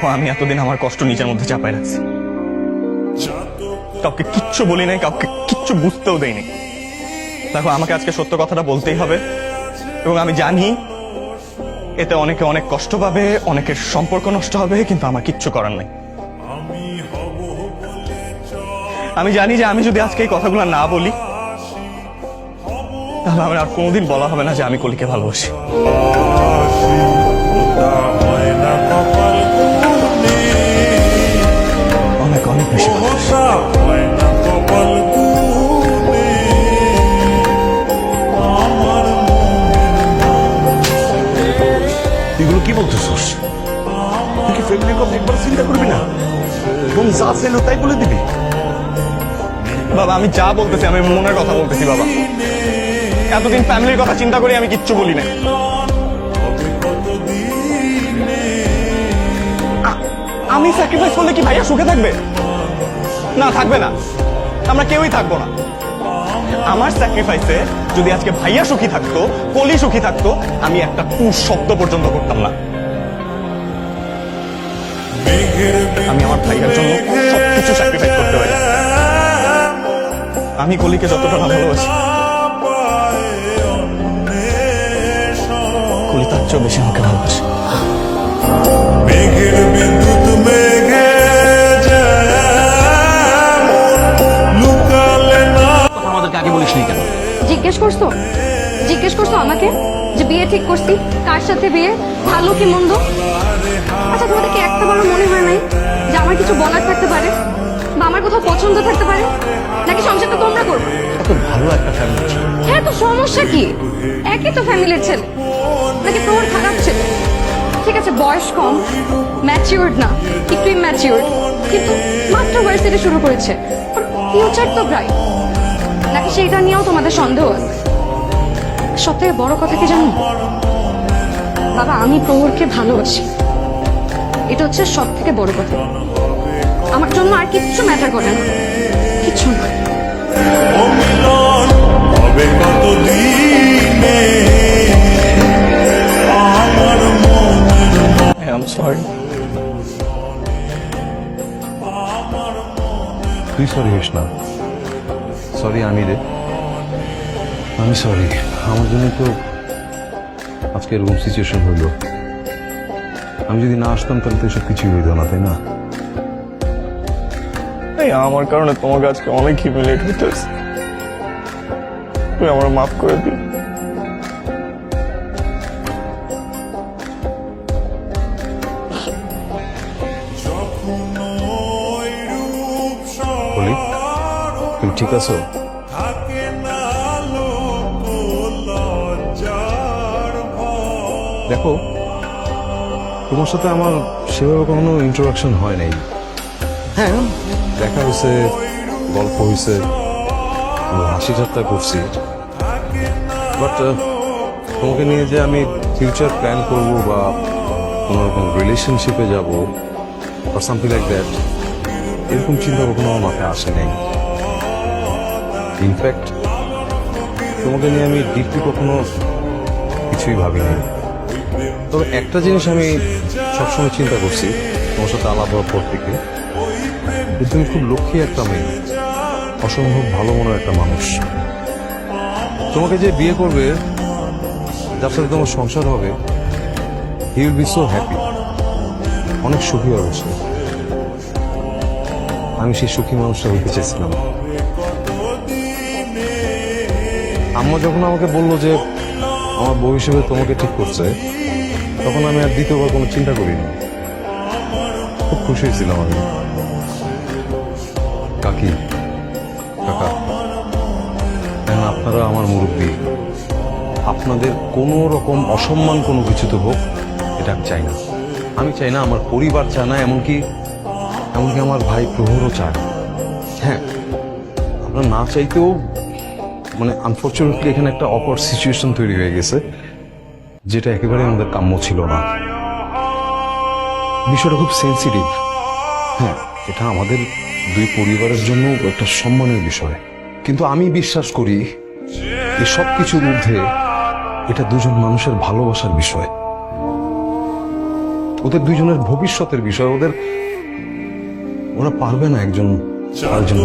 দেখো, আমি এতদিন আমার কষ্ট নিজের মধ্যে চাপায় রাখছি। কাউকে কিচ্ছু বলি নাই, কাউকে কিচ্ছু বুঝতেও দেইনি দেখো, আমাকে আজকে সত্য কথাটা বলতেই হবে, এবং আমি জানি এতে অনেকে অনেক কষ্ট পাবে, অনেকের সম্পর্ক নষ্ট হবে, কিন্তু আমার কিচ্ছু করার নাই। আমি জানি যে আমি যদি আজকে এই কথাগুলো না বলি, তাহলে আমার আর কোনোদিন বলা হবে না যে আমি কলিকে ভালোবাসি। এগুলো কি বলতেছস তুই ফ্যামিলির একবার চিন্তা করবি না? বোন যা চাইলো তাই বলে দিবি। বাবা, আমি যা বলতেছি, আমি মনের কথা বলতেছি, বাবা। এতদিন ফ্যামিলির কথা চিন্তা করে আমি কিচ্ছু বলি না আমি স্যাক্রিফাইস করলে কি ভাইয়া সুখে থাকবে? না থাকবে না। আমরা কেউই থাকব না। আমার স্যাক্রিফাইসে যদি আজকে ভাইয়া সুখী থাকতো, কলি সুখী থাকতো, আমি একটা টু শব্দ পর্যন্ত করতাম না। আমি আমার ভাইয়ার জন্য সবকিছু স্যাক্রিফাইস করতে পারি। আমি কলিকে যতটা না ভালোবাসি কলি তার চেয়েও বেশি আমাকে ভালোবাসে। জিজ্ঞেস করছ? জিজ্ঞেস করছ আমাকে? যে বিয়ে ঠিক করছি? কার সাথে বিয়ে? ভালো কি মন্দ? বারো মনে হয় নাই যে আমার কিছু বলার থাকতে পারে বা আমার কোথাও পছন্দ থাকতে পারে? নাকি সংসারটা তোমরা করবে? ভালো একটা ফ্যামিলি ছিল। হ্যাঁ তো সমস্যা কি? একই তো ফ্যামিলির ছেলে। নাকি তোমার খারাপ ছেলে? ঠিক আছে বয়স কম ম্যাচিউর্ড না একটু ইম্যাচিউর্ড কিন্তু মাত্র ভার্সিটি শুরু করেছে। ফিউচার তো ব্রাইট নাকি সেইটা নিয়েও তোমাদের সন্দেহ আছে? সব থেকে বড় কথা কি জানো? বাবা আমি প্রহরকে ভালোবাসি। এটা হচ্ছে সব থেকে বড় কথা। আমার জন্য আর কিচ্ছু ম্যাটার করে না। কিচ্ছু এম সরি তুই সরি হইস না সরি আমি রে আমি সরি আমার জন্য তো আজকে এরকম সিচুয়েশন হইল আমি যদি না আসতাম তাহলে তো এসব কিছুই হইতো না তাই না? এই আমার কারণে তোমাকে আজকে অনেক হিমিলেট হইতেছে। তুই আমার মাফ করে দিই তুমি ঠিক আছো? দেখো তোমার সাথে আমার সেভাবে কোনো ইন্ট্রোডাকশন হয় নাই। হ্যাঁ দেখা হয়েছে, গল্প হয়েছে হাসি ঠাট্টা করছি। বাট তোমাকে নিয়ে যে আমি ফিউচার প্ল্যান করব বা কোনো রকম রিলেশনশিপে যাব আর সামথিং লাইক দ্যাট এরকম চিন্তা কখনো আমার মাথায় আসে নাই। ইনফ্যাক্ট তোমাকে নিয়ে আমি ডিপলি কখনো কিছুই ভাবিনি। তবে একটা জিনিস আমি সবসময় চিন্তা করছি, তোমার সাথে আলাপ হওয়ার পর থেকে তুমি খুব লক্ষ্মী একটা মেয়ে, অসম্ভব ভালো মনের একটা মানুষ। তোমাকে যে বিয়ে করবে, যার সাথে তোমার সংসার হবে he will be so happy অনেক সুখী হবে সে। আমি সেই সুখী মানুষটা হইতে চেয়েছিলাম। আম্মা যখন আমাকে বলল যে, আমার বউ হিসেবে তোমাকে ঠিক করছে তখন আমি আর দ্বিতীয়বার কোনো চিন্তা করিনি। খুব খুশি হয়েছিলাম আমি। কাকি, কাকা এখন আপনারা আমার মুরব্বী? আপনাদের কোনো রকম অসম্মান কোনো কিছুতে হোক, এটা আমি চাই না। আমি চাই না আমার পরিবার চায় না, এমনকি এমনকি আমার ভাই প্রহরও চায় হ্যাঁ আমরা না চাইতেও মানে আনফর্চুনেটলি এখানে একটা অপার সিচুয়েশন তৈরি হয়ে গেছে। যেটা একেবারে আমাদের কাম্য ছিল না। বিষয়টা খুব সেন্সিটিভ হ্যাঁ এটা আমাদের দুই পরিবারের জন্য একটা সম্মানের বিষয়। কিন্তু আমি বিশ্বাস করি এই সব কিছুর ঊর্ধ্বে এটা দুজন মানুষের ভালোবাসার বিষয়। ওদের দুইজনের ভবিষ্যতের বিষয়, ওদের ওরা পারবে না একজন আরেকজন